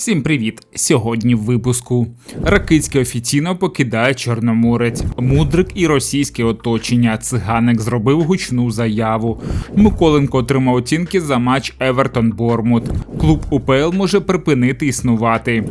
Всім привіт! Сьогодні в випуску Ракицький офіційно покидає Чорноморець, Мудрик і російське оточення. Циганик зробив гучну заяву. Миколенко отримав оцінки за матч Евертон Бормут. Клуб УПЛ може припинити існувати.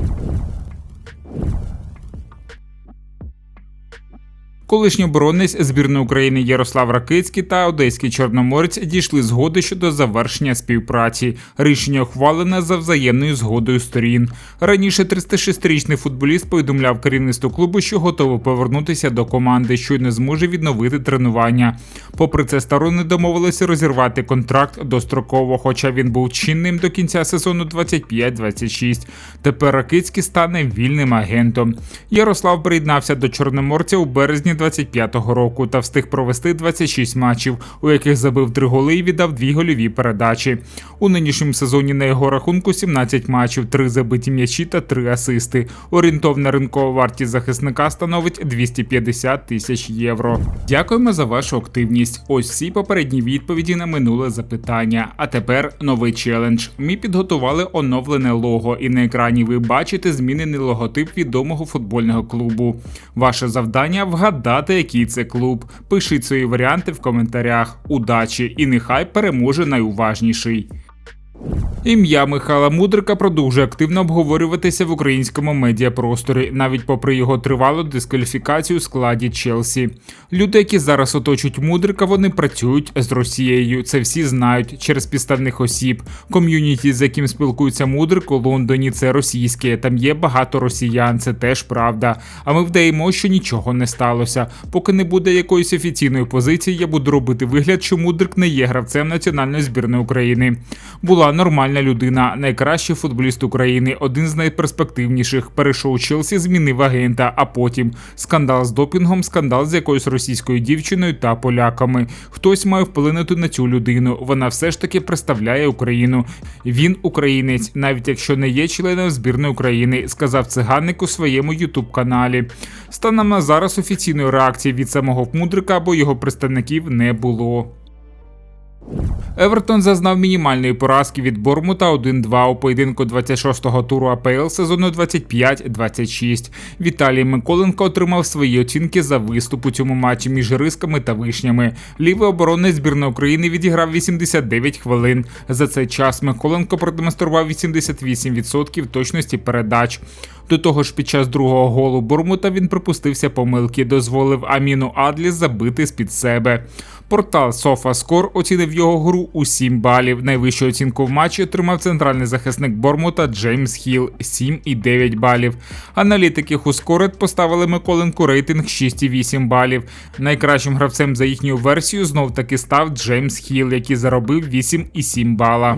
Колишній оборонець збірної України Ярослав Ракицький та Одеський Чорноморець дійшли згоди щодо завершення співпраці. Рішення ухвалене за взаємною згодою сторін. Раніше 36-річний футболіст повідомляв керівництву клубу, що готовий повернутися до команди, що й не зможе відновити тренування. Попри це, сторони домовилися розірвати контракт достроково, хоча він був чинним до кінця сезону 25-26. Тепер Ракицький стане вільним агентом. Ярослав приєднався до Чорноморця у березні 25-го року та встиг провести 26 матчів, у яких забив три голи і віддав дві гольові передачі. У нинішньому сезоні на його рахунку 17 матчів, 3 забиті м'ячі та 3 асисти. Орієнтовна ринкова вартість захисника становить 250 тисяч євро. Дякуємо за вашу активність. Ось всі попередні відповіді на минуле запитання. А тепер новий челендж. Ми підготували оновлене лого, і на екрані ви бачите змінений логотип відомого футбольного клубу. Ваше завдання вгадати вгадати, який це клуб. Пишіть свої варіанти в коментарях. Удачі і нехай переможе найуважніший. Ім'я Михайла Мудрика продовжує активно обговорюватися в українському медіапросторі, навіть попри його тривалу дискваліфікацію у складі Челсі. Люди, які зараз оточують Мудрика, вони працюють з Росією. Це всі знають через підставних осіб. Ком'юніті, з яким спілкується Мудрик у Лондоні, це російське. Там є багато росіян, це теж правда. А ми вдаємо, що нічого не сталося. Поки не буде якоїсь офіційної позиції, я буду робити вигляд, що Мудрик не є гравцем національної збірної України. Була нормальна нормальна людина, найкращий футболіст України, один з найперспективніших. Перейшов Челсі, змінив агента. А потім скандал з допінгом, скандал з якоюсь російською дівчиною та поляками. Хтось має вплинути на цю людину. Вона все ж таки представляє Україну. Він українець, навіть якщо не є членом збірної України, сказав циганник у своєму ютуб каналі. Станом на зараз офіційної реакції від самого Мудрика або його представників не було. Евертон зазнав мінімальної поразки від Бормута 1-2 у поєдинку 26-го туру АПЛ сезону 25-26. Віталій Миколенко отримав свої оцінки за виступ у цьому матчі між рисками та вишнями. Лівий оборонець збірної України відіграв 89 хвилин. За цей час Миколенко продемонстрував 88% точності передач. До того ж, під час другого голу Бормута він припустився помилки, дозволив Аміну Адлі забити з під себе. Портал SofaScore оцінив його гру у 7 балів. Найвищу оцінку в матчі отримав центральний захисник Бормута Джеймс Хіл 7,9 балів. Аналітики Хускорет поставили Миколенку рейтинг 6,8 балів. Найкращим гравцем за їхню версію знов таки став Джеймс Хіл, який заробив 8,7 бала.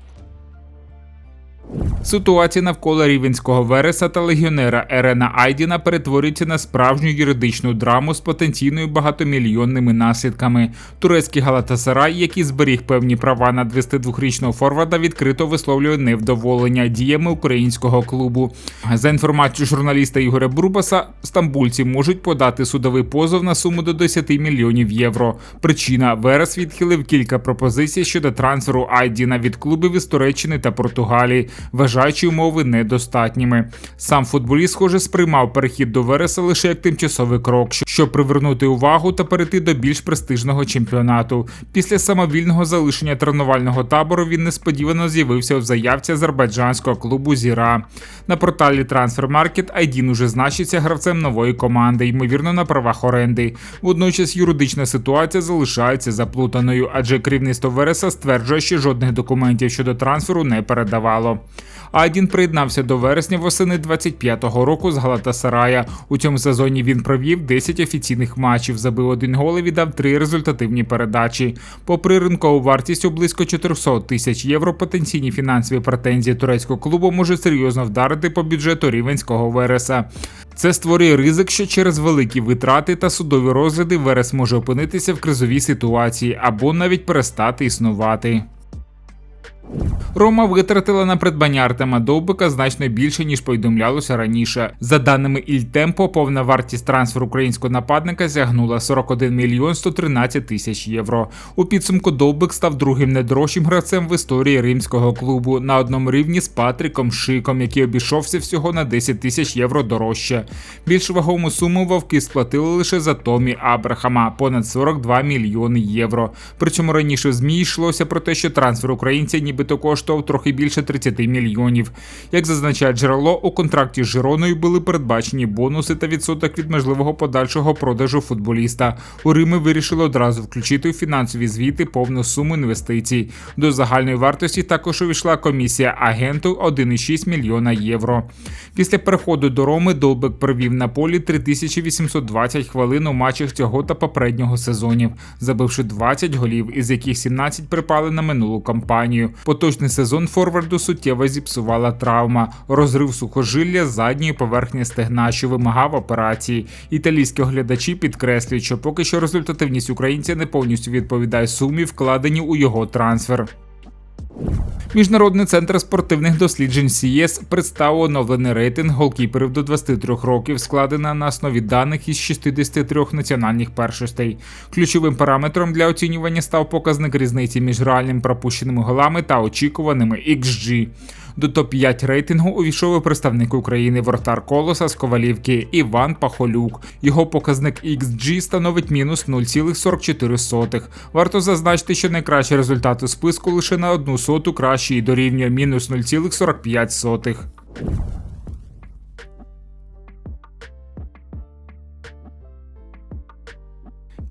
Ситуація навколо рівенського вереса та легіонера Ерена Айдіна перетворюється на справжню юридичну драму з потенційною багатомільйонними наслідками. Турецький Галатасарай, який зберіг певні права на 22-річного форварда, відкрито висловлює невдоволення діями українського клубу. За інформацією журналіста Ігоря Бурбаса, стамбульці можуть подати судовий позов на суму до 10 мільйонів євро. Причина Верес відхилив кілька пропозицій щодо трансферу Айдіна від клубів із Туреччини та Португалії вважаючи умови недостатніми. Сам футболіст, схоже, сприймав перехід до Вереса лише як тимчасовий крок, щоб привернути увагу та перейти до більш престижного чемпіонату. Після самовільного залишення тренувального табору він несподівано з'явився у заявці азербайджанського клубу Зіра. На порталі Transfermarkt Айдін уже значиться гравцем нової команди, ймовірно, на правах оренди. Водночас юридична ситуація залишається заплутаною, адже керівництво Вереса стверджує, що жодних документів щодо трансферу не передавало. А один приєднався до вересня восени 25-го року з Галатасарая. У цьому сезоні він провів 10 офіційних матчів, забив один гол і віддав три результативні передачі. Попри ринкову вартість у близько 400 тисяч євро, потенційні фінансові претензії турецького клубу можуть серйозно вдарити по бюджету рівенського Вереса. Це створює ризик, що через великі витрати та судові розгляди Верес може опинитися в кризовій ситуації або навіть перестати існувати. Рома витратила на придбання Артема Довбика значно більше, ніж повідомлялося раніше. За даними Ільтемпо, повна вартість трансферу українського нападника сягнула 41 мільйон 113 тисяч євро. У підсумку Довбик став другим найдорожчим гравцем в історії римського клубу на одному рівні з Патріком Шиком, який обійшовся всього на 10 тисяч євро дорожче. Більш вагому суму вовки сплатили лише за Томі Абрахама понад 42 мільйони євро. Причому раніше в змі йшлося про те, що трансфер українця нібито коштував трохи більше 30 мільйонів. Як зазначає джерело, у контракті з Жироною були передбачені бонуси та відсоток від можливого подальшого продажу футболіста. У Римі вирішили одразу включити у фінансові звіти повну суму інвестицій. До загальної вартості також увійшла комісія агенту 1,6 мільйона євро. Після переходу до Роми Долбек провів на полі 3820 хвилин у матчах цього та попереднього сезонів, забивши 20 голів, із яких 17 припали на минулу кампанію. Поточний сезон Форварду суттєво зіпсувала травма, розрив сухожилля задньої поверхні стегна, що вимагав операції. Італійські оглядачі підкреслюють, що поки що результативність українця не повністю відповідає сумі, вкладені у його трансфер. Міжнародний центр спортивних досліджень CS представив оновлений рейтинг голкіперів до 23 років, складена на основі даних із 63 національних першостей. Ключовим параметром для оцінювання став показник різниці між реальним пропущеними голами та очікуваними XG. До топ-5 рейтингу увійшов представник України вратар Колоса з Ковалівки Іван Пахолюк. Його показник XG становить мінус 0,44. Варто зазначити, що найкращі результати списку лише на одну соту кращі і дорівнює мінус 0,45.